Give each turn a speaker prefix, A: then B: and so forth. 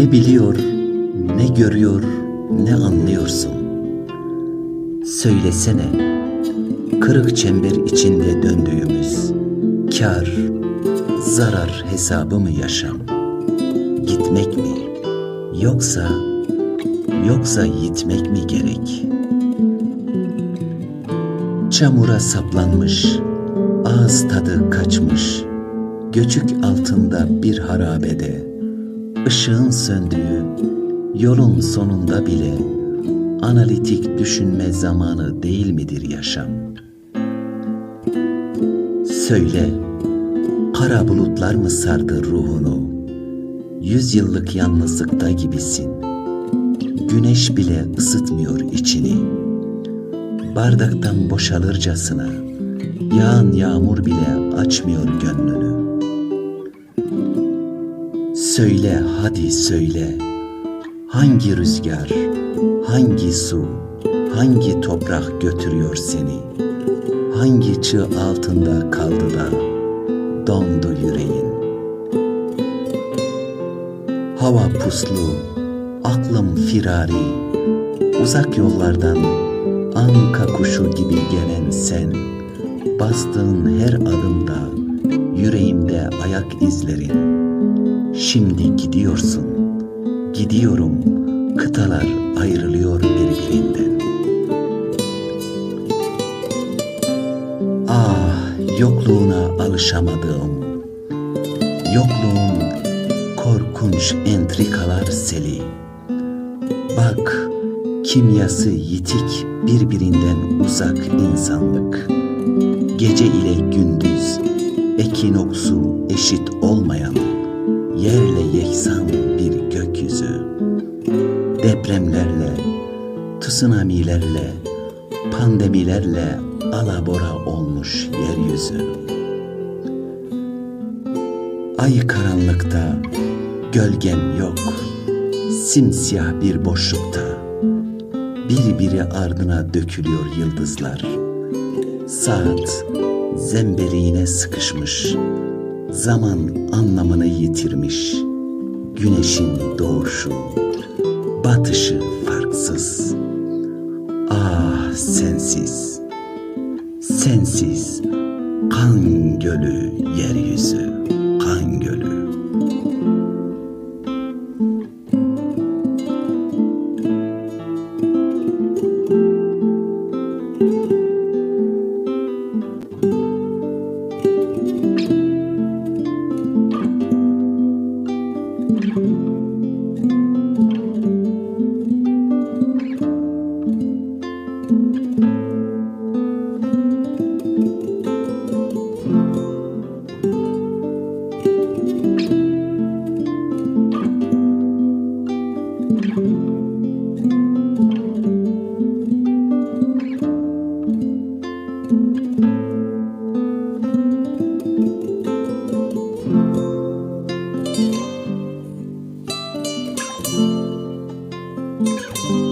A: Ne biliyor, ne görüyor, ne anlıyorsun? Söylesene, kırık çember içinde döndüğümüz kar, zarar hesabı mı yaşam? Gitmek mi? Yoksa, yoksa yitmek mi gerek? Çamura saplanmış, ağız tadı kaçmış, göçük altında bir harabede, ışığın söndüğü, yolun sonunda bile analitik düşünme zamanı değil midir yaşam? Söyle, kara bulutlar mı sardı ruhunu? Yüz yıllık yalnızlıkta gibisin. Güneş bile ısıtmıyor içini. Bardaktan boşalırcasına, yağan yağmur bile açmıyor gönlünü. Söyle hadi söyle, hangi rüzgar, hangi su, hangi toprak götürüyor seni? Hangi çığ altında kaldı da dondu yüreğin? Hava puslu, aklım firari, uzak yollardan anka kuşu gibi gelen sen, bastığın her adımda Şimdi gidiyorsun, gidiyorum, kıtalar ayrılıyor birbirinden. Ah, yokluğuna alışamadığım, yokluğun korkunç entrikalar seli. Bak, kimyası yitik birbirinden uzak insanlık. Gece ile gündüz, ekinoksu eşit olmayan, yeksan bir gökyüzü. Depremlerle, tsunamilerle, pandemilerle alabora olmuş yeryüzü. Ay karanlıkta, gölgen yok, simsiyah bir boşlukta. Birbiri ardına dökülüyor yıldızlar. Saat zemberiğine sıkışmış, zaman anlamını yitirmiş. Güneşin doğuşu, batışı farksız. Ah sensiz, sensiz kan gölü yeryüzü. Música